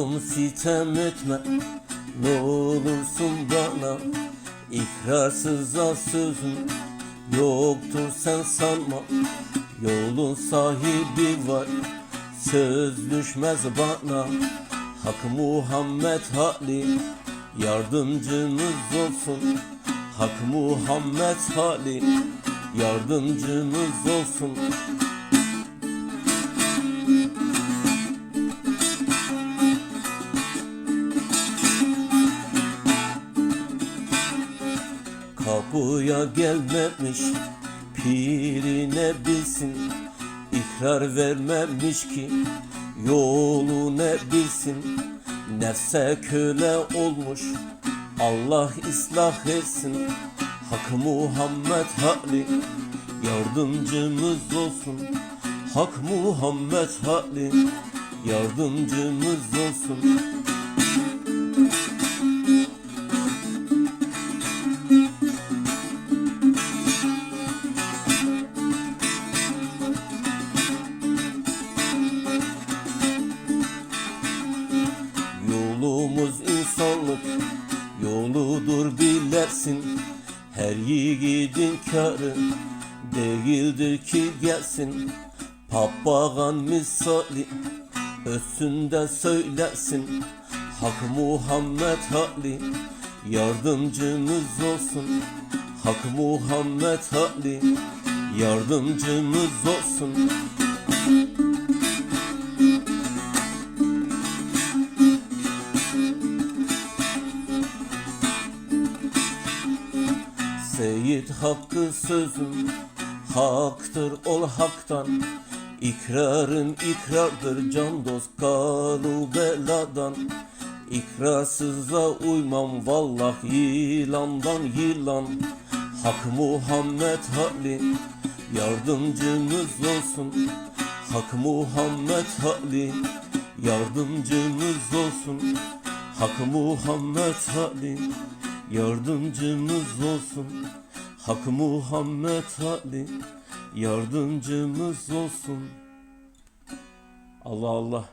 Affım sitem etme Ne olursun bana. İkrarsıza sözüm Yoktur sen sanma. Yolun sahibi var Söz düşmez bana. Hak Muhammed Ali Yardımcımız olsun. Hak Muhammed Ali Yardımcımız olsun Kapıya gelmemiş pirine bilsin. İkrar vermemiş ki yolu ne bilsin. Nefse köle olmuş Allah ıslah etsin. Hak Muhammed Ali yardımcımız olsun. Hak Muhammed Ali yardımcımız olsun yoludur bilersin Her yiğidin karı değildir ki gelsin. Papağan misali özünde söylesin Hak Muhammed Ali yardımcımız olsun. Hak Muhammed Ali yardımcımız olsun Seyit hakkı sözüm. Haktır ol haktan. İkrarın ikrardır can dost kalu beladan. İkrarsıza uymam vallah yılandan yılan. Hak Muhammed Ali yardımcımız olsun. Hak Muhammed Ali yardımcımız olsun. Hak Muhammed Ali yardımcımız olsun. Hak Muhammed Ali yardımcımız olsun. Allah Allah